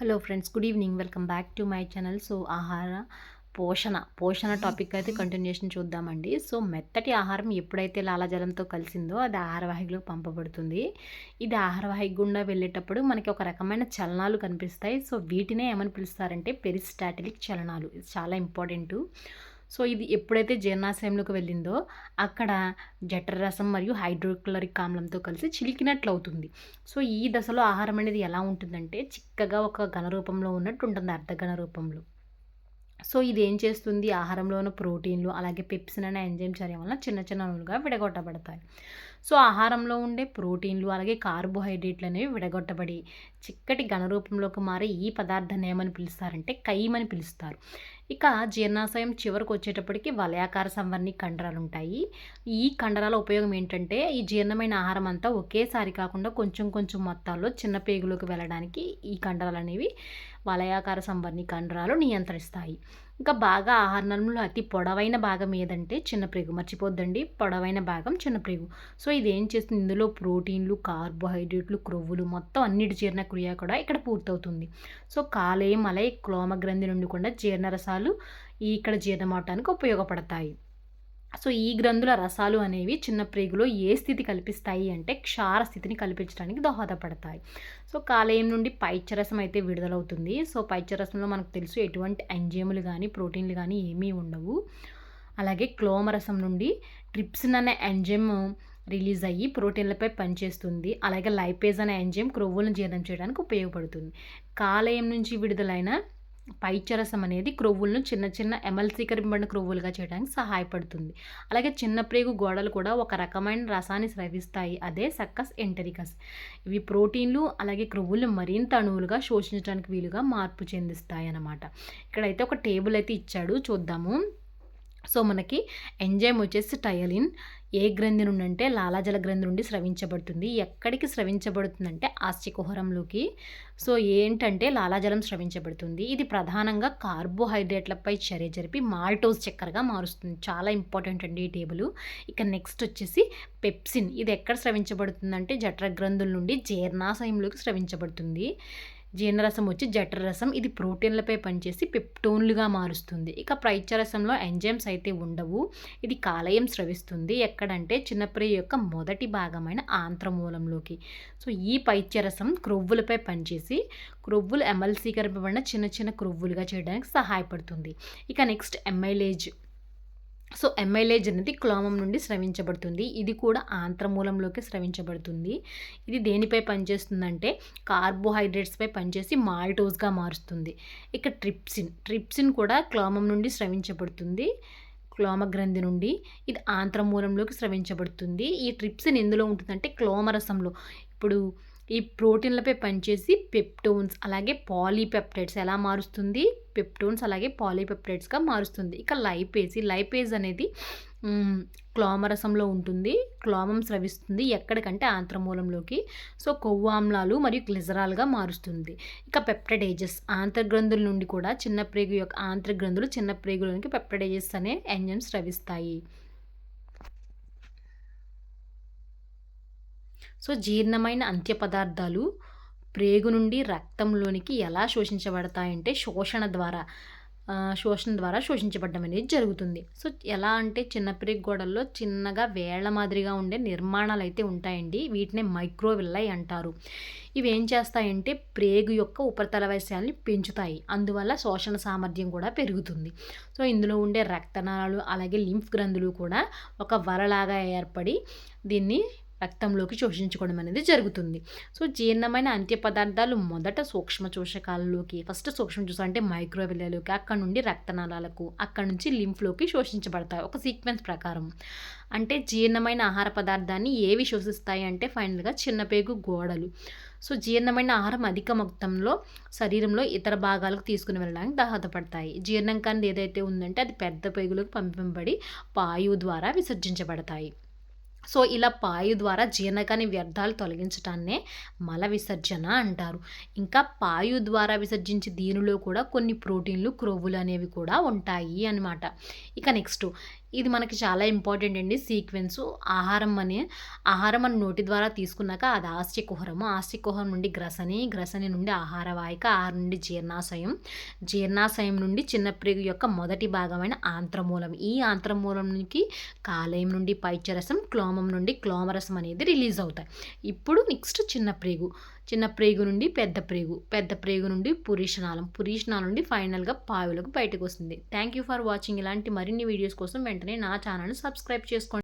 Hello friends good evening welcome back to my channel so ఆహార పోషణ పోషణ topic అయితే కంటిన్యూషన్ చూద్దామండి. సో మెత్తటి ఆహారం ఎప్పుడైతే లాలాజలంతో కలిసిందో అది ఆహారవాహికలో పంపబడుతుంది. ఇది ఆహారవాహిక గుండా వెళ్ళేటప్పుడు మనకి ఒక రకమైన చలనాలు కనిపిస్తాయి. సో వీటినే ఏమని పిలుస్తారంటే పెరిస్టాటిలిక్ చలనాలు. ఇది చాలా ఇంపార్టెంటు సో ఇది ఎప్పుడైతే జీర్ణాశయంలోకి వెళ్ళిందో అక్కడ జఠరరసం మరియు హైడ్రోక్లోరిక్ ఆమ్లంతో కలిసి చిలికినట్లు అవుతుంది సో ఈ దశలో ఆహారం అనేది ఎలా ఉంటుందంటే చిక్కగా ఒక ఘన రూపంలో ఉన్నట్టు ఉంటుంది అర్ధఘన రూపంలో. సో ఇది ఏం చేస్తుంది? ఆహారంలో ఉన్న ప్రోటీన్లు అలాగే పెప్సిన్ అనే ఎంజైమ్ చర్య వల్ల చిన్న చిన్న అణువులుగా విడగొట్టబడతాయి. సో ఆహారంలో ఉండే ప్రోటీన్లు అలాగే కార్బోహైడ్రేట్లు అనేవి విడగొట్టబడి చిక్కటి ఘన రూపంలోకి మారే ఈ పదార్థాన్ని ఏమని పిలుస్తారంటే కైమని పిలుస్తారు. ఇక జీర్ణాశయం చివరికి వచ్చేటప్పటికి వలయాకార సంవర్ణి కండరాలు ఉంటాయి ఈ కండరాల ఉపయోగం ఏంటంటే ఈ జీర్ణమైన ఆహారం అంతా ఒకేసారి కాకుండా కొంచెం కొంచెం మొత్తాల్లో చిన్న పేగులోకి వెళ్ళడానికి ఈ కండరాలు అనేవి వలయాకార సంవర్ణి కండరాలు నియంత్రిస్తాయి. ఇంకా బాగా ఆహారంలో అతి పొడవైన భాగం ఏదంటే చిన్న ప్రేగు. మర్చిపోద్దండి పొడవైన భాగం చిన్న ప్రేగు. సో ఇది ఏం చేస్తుంది? ఇందులో ప్రోటీన్లు కార్బోహైడ్రేట్లు క్రొవ్వులు మొత్తం అన్నిటి జీర్ణక్రియ కూడా ఇక్కడ పూర్తవుతుంది. సో కాలేయం అలాగే క్లోమగ్రంథి నుండి కూడా జీర్ణరసాలు ఇక్కడ జీర్ణమవటానికి ఉపయోగపడతాయి. సో ఈ గ్రంథుల రసాలు అనేవి చిన్న ప్రేగులో ఏ స్థితి కల్పిస్తాయి అంటే క్షార స్థితిని కల్పించడానికి దోహదపడతాయి. సో కాలేయం నుండి పైచరసం అయితే విడుదలవుతుంది. సో పైచరసంలో మనకు తెలుసు ఎటువంటి ఎంజైములు కానీ ప్రోటీన్లు కానీ ఏమీ ఉండవు. అలాగే క్లోమరసం నుండి ట్రిప్సిన్ అనే ఎంజైమ్ రిలీజ్ అయ్యి ప్రోటీన్లపై పనిచేస్తుంది. అలాగే లైపేజ్ అనే ఎంజైమ్ క్రొవ్వులను జీర్ణం చేయడానికి ఉపయోగపడుతుంది. కాలేయం నుంచి విడుదలైన పైచరసం అనేది క్రొవ్వులను చిన్న చిన్న ఎమల్సీకరింపబడిన క్రొవ్వులుగా చేయడానికి సహాయపడుతుంది. అలాగే చిన్న ప్రేగు గోడలు కూడా ఒక రకమైన రసాన్ని స్రవిస్తాయి. అదే సక్కస్ ఎంటరికస్. ఇవి ప్రోటీన్లు అలాగే క్రొవ్వులు మరింత అణువులుగా శోషించడానికి వీలుగా మార్పు చెందిస్తాయి అన్నమాట ఇక్కడైతే ఒక టేబుల్ అయితే ఇచ్చాడు. చూద్దాము. సో మనకి ఎంజైమ్ వచ్చేసి టయలిన్ ఏ గ్రంథి నుండి అంటే లాలాజల గ్రంథి నుండి స్రవించబడుతుంది. ఎక్కడికి స్రవించబడుతుందంటే ఆస్తికుహరంలోకి. సో ఏంటంటే లాలాజలం స్రవించబడుతుంది. ఇది ప్రధానంగా కార్బోహైడ్రేట్లపై చర్య జరిపి మాల్టోస్ చక్కెరగా మారుస్తుంది. చాలా ఇంపార్టెంట్ అండి ఈ టేబుల్. ఇక నెక్స్ట్ వచ్చేసి పెప్సిన్. ఇది ఎక్కడ స్రవించబడుతుందంటే జఠర గ్రంథుల నుండి జీర్ణాశయంలోకి స్రవించబడుతుంది. జీర్ణరసం వచ్చి జఠరరసం ఇది ప్రోటీన్లపై పనిచేసి పెప్టోన్లుగా మారుస్తుంది. ఇక ప్రైత్యరసంలో ఎంజైమ్స్ అయితే ఉండవు. ఇది కాలయం స్రవిస్తుంది. ఎక్కడంటే చిన్నప్రియ యొక్క మొదటి భాగమైన ఆంత్రమూలంలోకి. సో ఈ పైత్యరసం క్రొవ్వులపై పనిచేసి క్రొవ్వులు ఎమల్సీకరింపబడిన చిన్న చిన్న క్రొవ్వులుగా చేయడానికి సహాయపడుతుంది. ఇక నెక్స్ట్ ఎమ్ఐలేజ్ సో ఎమ్మెల్యేజ్ అనేది క్లోమం నుండి స్రవించబడుతుంది. ఇది కూడా ఆంత్రమూలంలోకి స్రవించబడుతుంది. ఇది దేనిపై పనిచేస్తుందంటే కార్బోహైడ్రేట్స్పై పనిచేసి మాల్టోస్గా మారుస్తుంది. ఇక ట్రిప్సిన్. ట్రిప్సిన్ కూడా క్లోమం నుండి స్రవించబడుతుంది. క్లోమగ్రంథి నుండి ఇది ఆంత్రమూలంలోకి స్రవించబడుతుంది. ఈ ట్రిప్సిన్ ఎందులో ఉంటుందంటే క్లోమరసంలో. ఇప్పుడు ఈ ప్రోటీన్లపై పనిచేసి పెప్టోన్స్ అలాగే పాలీపెప్టైడ్స్ ఎలా మారుస్తుంది? పెప్టోన్స్ అలాగే పాలీపెప్టైడ్స్గా మారుస్తుంది. ఇక లైపేజ్ ఈ లైపేజ్ అనేది క్లోమరసంలో ఉంటుంది. క్లోమం స్రవిస్తుంది ఎక్కడికంటే ఆంత్రమూలంలోకి. సో కొవ్వు ఆమ్లాలు మరియు గ్లిజరాల్గా మారుస్తుంది. ఇక పెప్టడేజెస్ ఆంత్రగ్రంథుల నుండి కూడా చిన్న ప్రేగు యొక్క ఆంత్రగ్రంథులు చిన్న ప్రేగులోనికి పెప్టడేజెస్ అనే ఎంజైమ్స్ స్రవిస్తాయి. సో జీర్ణమైన అంత్య పదార్థాలు ప్రేగు నుండి రక్తంలోనికి ఎలా శోషించబడతాయంటే శోషణ ద్వారా శోషణ ద్వారా శోషించబడడం అనేది జరుగుతుంది. సో ఎలా అంటే చిన్న ప్రేగు గోడల్లో చిన్నగా వేళ్ళ మాదిరిగా ఉండే నిర్మాణాలు అయితే ఉంటాయండి. వీటిని మైక్రోవిల్లై అంటారు. ఇవి ఏం చేస్తాయంటే ప్రేగు యొక్క ఉపరితల వైశాల్ని పెంచుతాయి. అందువల్ల శోషణ సామర్థ్యం కూడా పెరుగుతుంది. సో ఇందులో ఉండే రక్తనాళాలు అలాగే లింఫ్ గ్రంథులు కూడా ఒక వరలాగా ఏర్పడి దీన్ని రక్తంలోకి శోషించుకోవడం అనేది జరుగుతుంది. సో జీర్ణమైన అంత్య పదార్థాలు మొదట సూక్ష్మ చూషకాలలోకి ఫస్ట్ సూక్ష్మ చూస అంటే మైక్రోవిల్లలోకి అక్కడ నుండి రక్తనాళాలకు అక్కడ నుంచి లింఫ్లోకి శోషించబడతాయి. ఒక సీక్వెన్స్ ప్రకారం. అంటే జీర్ణమైన ఆహార పదార్థాన్ని ఏవి శోషిస్తాయి అంటే ఫైనల్గా చిన్నపేగు గోడలు. సో జీర్ణమైన ఆహారం అధిక మొత్తంలో శరీరంలో ఇతర భాగాలకు తీసుకుని వెళ్ళడానికి దోహదపడతాయి. జీర్ణం కానీ ఏదైతే ఉందంటే అది పెద్ద పేగులకు పంపింపబడి వాయువు ద్వారా విసర్జించబడతాయి. సో ఇలా పాయు ద్వారా జీర్ణకాని వ్యర్థాలు తొలగించటాన్నే మల విసర్జన అంటారు. ఇంకా పాయు ద్వారా విసర్జించే దీనిలో కూడా కొన్ని ప్రోటీన్లు క్రొవ్వులు అనేవి కూడా ఉంటాయి అనమాట ఇక నెక్స్ట్ ఇది మనకి చాలా ఇంపార్టెంట్ అండి సీక్వెన్స్. ఆహారం అని ఆహారం మన నోటి ద్వారా తీసుకున్నాక అది ఆస్తి కుహరము. నుండి గ్రసని గ్రసని నుండి ఆహార వాయిక ఆహారం నుండి జీర్ణాశయం. జీర్ణాశయం నుండి చిన్నప్రేగు యొక్క మొదటి భాగమైన ఆంత్రమూలం. ఈ ఆంత్రమూలం నుంచి కాలేయం నుండి పైచరసం క్లోమం నుండి క్లోమరసం అనేది రిలీజ్ అవుతాయి. ఇప్పుడు నెక్స్ట్ చిన్నప్రేగు చిన్న ప్రేగు నుండి పెద్ద ప్రేగు పెద్ద ప్రేగు నుండి పురీషనాళం పురీషనాళం నుండి ఫైనల్గా పావులకు బయటకు వస్తుంది. థ్యాంక్ యూ ఫర్ వాచింగ్ ఇలాంటి మరిన్ని వీడియోస్ కోసం వెంటనే నా ఛానల్ని సబ్స్క్రైబ్ చేసుకోండి.